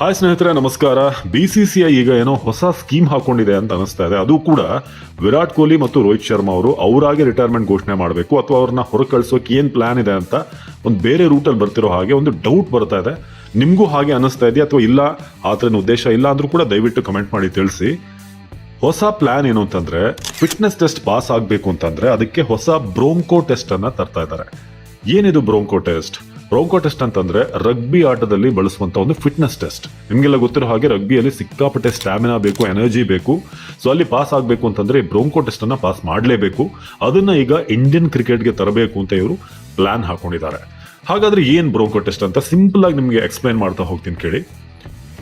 Hi ಸ್ನೇಹಿತರೆ, ನಮಸ್ಕಾರ. B C C I ಈಗ ಏನೋ ಹೊಸ ಸ್ಕೀಮ್ ಹಾಕೊಂಡಿದೆ ಅಂತ ಅನಿಸ್ತಾ ಇದೆ. ಅದು ಕೂಡ ವಿರಾಟ್ ಕೊಹ್ಲಿ ಮತ್ತು ರೋಹಿತ್ ಶರ್ಮಾ ಅವರು ಅವರಾಗೆ ರಿಟೈರ್ಮೆಂಟ್ ಘೋಷಣೆ ಮಾಡಬೇಕು ಅಥವಾ ಅವ್ರನ್ನ ಹೊರ ಕಳ್ಸೋಕೆ ಏನು ಪ್ಲಾನ್ ಇದೆ ಅಂತ ಒಂದು ಬೇರೆ ರೂಟಲ್ಲಿ ಬರ್ತಿರೋ ಹಾಗೆ ಒಂದು ಡೌಟ್ ಬರ್ತಾ ಇದೆ. ನಿಮಗೂ ಹಾಗೆ ಅನಿಸ್ತಾ ಇದೆಯಾ ಅಥವಾ ಇಲ್ಲ? ಆ ಉದ್ದೇಶ ಇಲ್ಲ ಅಂದರೂ ಕೂಡ ದಯವಿಟ್ಟು ಕಮೆಂಟ್ ಮಾಡಿ ತಿಳಿಸಿ. ಹೊಸ ಪ್ಲಾನ್ ಏನು ಅಂತಂದರೆ ಫಿಟ್ನೆಸ್ ಟೆಸ್ಟ್ ಪಾಸ್ ಆಗಬೇಕು ಅಂತಂದರೆ ಅದಕ್ಕೆ ಹೊಸ ಬ್ರೋಂಕೋ ಟೆಸ್ಟನ್ನು ತರ್ತಾ ಇದ್ದಾರೆ. ಏನಿದು ಬ್ರೋಂಕೋ ಟೆಸ್ಟ್ ಬ್ರೋಂಕೋ ಟೆಸ್ಟ್ ಅಂತಂದ್ರೆ ರಗ್ಬಿ ಆಟದಲ್ಲಿ ಬಳಸುವಂತ ಒಂದು ಫಿಟ್ನೆಸ್ ಟೆಸ್ಟ್ ನಿಮಗೆಲ್ಲ ಗೊತ್ತಿರೋ ಹಾಗೆ ರಗ್ಬಿಯಲ್ಲಿ ಸಿಕ್ಕಾಪಟ್ಟೆ ಸ್ಟಾಮಿನಾ ಬೇಕು ಎನರ್ಜಿ ಬೇಕು. ಸೊ ಅಲ್ಲಿ ಪಾಸ್ ಆಗಬೇಕು ಅಂತಂದ್ರೆ ಬ್ರೋಂಕೋ ಟೆಸ್ಟ್ ಅನ್ನ ಪಾಸ್ ಮಾಡಲೇಬೇಕು. ಅದನ್ನ ಈಗ ಇಂಡಿಯನ್ ಕ್ರಿಕೆಟ್ಗೆ ತರಬೇಕು ಅಂತ ಇವರು ಪ್ಲಾನ್ ಹಾಕೊಂಡಿದ್ದಾರೆ. ಹಾಗಾದ್ರೆ ಏನ್ ಬ್ರೋಂಕೋ ಟೆಸ್ಟ್ ಅಂತ ಸಿಂಪಲ್ ಆಗಿ ನಿಮಗೆ ಎಕ್ಸ್ಪ್ಲೈನ್ ಮಾಡ್ತಾ ಹೋಗ್ತೀನಿ ಕೇಳಿ.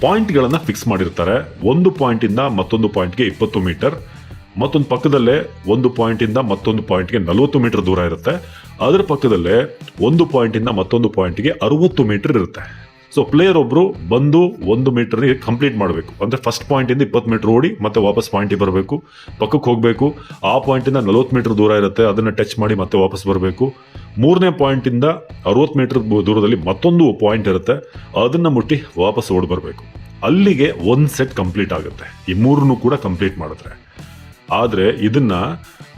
ಪಾಯಿಂಟ್ಗಳನ್ನ ಫಿಕ್ಸ್ ಮಾಡಿರ್ತಾರೆ. ಒಂದು ಪಾಯಿಂಟ್ ಇಂದ ಮತ್ತೊಂದು ಪಾಯಿಂಟ್ಗೆ ಇಪ್ಪತ್ತು ಮೀಟರ್ ಮತ್ತೊಂದು ಪಕ್ಕದಲ್ಲೇ ಒಂದು ಪಾಯಿಂಟ್ ಇಂದ ಮತ್ತೊಂದು ಪಾಯಿಂಟ್ಗೆ ನಲವತ್ತು ಮೀಟರ್ ದೂರ ಇರುತ್ತೆ. ಅದರ ಪಕ್ಕದಲ್ಲೇ ಒಂದು ಪಾಯಿಂಟ್ ಇಂದ ಮತ್ತೊಂದು ಪಾಯಿಂಟ್ಗೆ ಅರವತ್ತು ಮೀಟರ್ ಇರುತ್ತೆ. ಸೊ ಪ್ಲೇಯರ್ ಒಬ್ರು ಬಂದು ಒಂದು ಮೀಟರ್ ಕಂಪ್ಲೀಟ್ ಮಾಡಬೇಕು. ಅಂದ್ರೆ ಫಸ್ಟ್ ಪಾಯಿಂಟ್ ಇಂದ ಇಪ್ಪತ್ತು ಮೀಟರ್ ಓಡಿ ಮತ್ತೆ ವಾಪಸ್ ಪಾಯಿಂಟಿಗೆ ಬರಬೇಕು. ಪಕ್ಕಕ್ಕೆ ಹೋಗಬೇಕು. ಆ ಪಾಯಿಂಟ್ ಇಂದ ನಲವತ್ತು ಮೀಟರ್ ದೂರ ಇರುತ್ತೆ. ಅದನ್ನ ಟಚ್ ಮಾಡಿ ಮತ್ತೆ ವಾಪಸ್ ಬರಬೇಕು. ಮೂರನೇ ಪಾಯಿಂಟ್ ಇಂದ ಅರವತ್ತು ಮೀಟರ್ ದೂರದಲ್ಲಿ ಮತ್ತೊಂದು ಪಾಯಿಂಟ್ ಇರುತ್ತೆ. ಅದನ್ನ ಮುಟ್ಟಿ ವಾಪಸ್ ಓಡಿ ಬರಬೇಕು. ಅಲ್ಲಿಗೆ ಒಂದು ಸೆಟ್ ಕಂಪ್ಲೀಟ್ ಆಗುತ್ತೆ. ಈ ಮೂರನ್ನು ಕೂಡ ಕಂಪ್ಲೀಟ್ ಮಾಡಿದ್ರೆ. ಆದ್ರೆ ಇದನ್ನ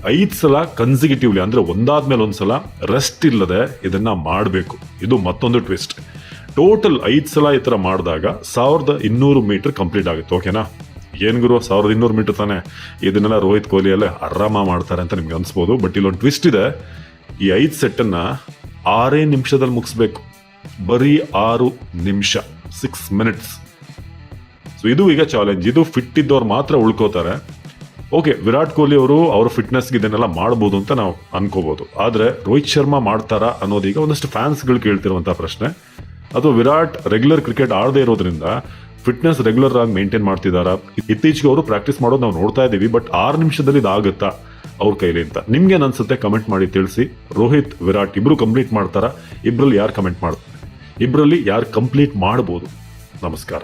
ಐದು ಸಲ ಕನ್ಸಿಕ್ಯೂಟಿವ್ಲಿ ಅಂದ್ರೆ ಒಂದಾದ್ಮೇಲೆ ಒಂದ್ಸಲ ರೆಸ್ಟ್ ಇಲ್ಲದೆ ಇದನ್ನ ಮಾಡಬೇಕು. ಇದು ಮತ್ತೊಂದು ಟ್ವಿಸ್ಟ್ ಟೋಟಲ್ ಐದು ಸಲ ಈ ತರ ಮಾಡಿದಾಗ ಸಾವಿರದ ಇನ್ನೂರು ಮೀಟರ್ ಕಂಪ್ಲೀಟ್ ಆಗುತ್ತೆ. ಓಕೆನಾ ಏನು ಗುರು? ಸಾವಿರದ ಇನ್ನೂರು ಮೀಟರ್ ತಾನೆ? ಇದನ್ನೆಲ್ಲ ರೋಹಿತ್ ಕೊಹ್ಲಿ ಅಲ್ಲೇ ಆರಾಮ ಮಾಡ್ತಾರೆ ಅಂತ ನಿಮ್ಗೆ ಅನ್ಸ್ಬೋದು. ಬಟ್ ಇಲ್ಲೊಂದು ಟ್ವಿಸ್ಟ್ ಇದೆ. ಈ ಐದು ಸೆಟ್ಟನ್ನು ಆರೇ ನಿಮಿಷದಲ್ಲಿ ಮುಗಿಸ್ಬೇಕು. ಬರೀ ಆರು ನಿಮಿಷ. ಸಿಕ್ಸ್ ಮಿನಿಟ್ಸ್ ಸೊ ಇದು ಈಗ ಚಾಲೆಂಜ್ ಇದು ಫಿಟ್ ಇದ್ದವ್ರು ಮಾತ್ರ ಉಳ್ಕೋತಾರೆ. ಓಕೆ ವಿರಾಟ್ ಕೊಹ್ಲಿ ಅವರು ಅವರ ಫಿಟ್ನೆಸ್ಗೆ ಇದನ್ನೆಲ್ಲ ಮಾಡ್ಬೋದು ಅಂತ ನಾವು ಅನ್ಕೋಬಹುದು ಆದ್ರೆ ರೋಹಿತ್ ಶರ್ಮಾ ಮಾಡ್ತಾರಾ ಅನ್ನೋದೀಗ ಒಂದಷ್ಟು ಫ್ಯಾನ್ಸ್ಗಳು ಕೇಳ್ತಿರುವಂತಹ ಪ್ರಶ್ನೆ. ಅಥವಾ ವಿರಾಟ್ ರೆಗ್ಯುಲರ್ ಕ್ರಿಕೆಟ್ ಆಡದೇ ಇರೋದ್ರಿಂದ ಫಿಟ್ನೆಸ್ ರೆಗ್ಯುಲರ್ ಆಗಿ ಮೇಂಟೈನ್ ಮಾಡ್ತಿದಾರಾ? ಇತ್ತೀಚೆಗೆ ಅವರು ಪ್ರಾಕ್ಟೀಸ್ ಮಾಡೋದು ನಾವು ನೋಡ್ತಾ ಇದೀವಿ ಬಟ್ ಆರು ನಿಮಿಷದಲ್ಲಿ ಇದಾಗುತ್ತಾ ಅವ್ರ ಕೈಲಿ ಅಂತ. ನಿಮ್ಗೆ ಅನ್ಸುತ್ತೆ ಕಮೆಂಟ್ ಮಾಡಿ ತಿಳಿಸಿ. ರೋಹಿತ್, ವಿರಾಟ್ ಇಬ್ರು ಕಂಪ್ಲೀಟ್ ಮಾಡ್ತಾರಾ? ಇಬ್ರಲ್ಲಿ ಯಾರು ಕಮೆಂಟ್ ಮಾಡ್ತಾರೆ? ಇಬ್ರಲ್ಲಿ ಯಾರು ಕಂಪ್ಲೀಟ್ ಮಾಡ್ಬೋದು? ನಮಸ್ಕಾರ.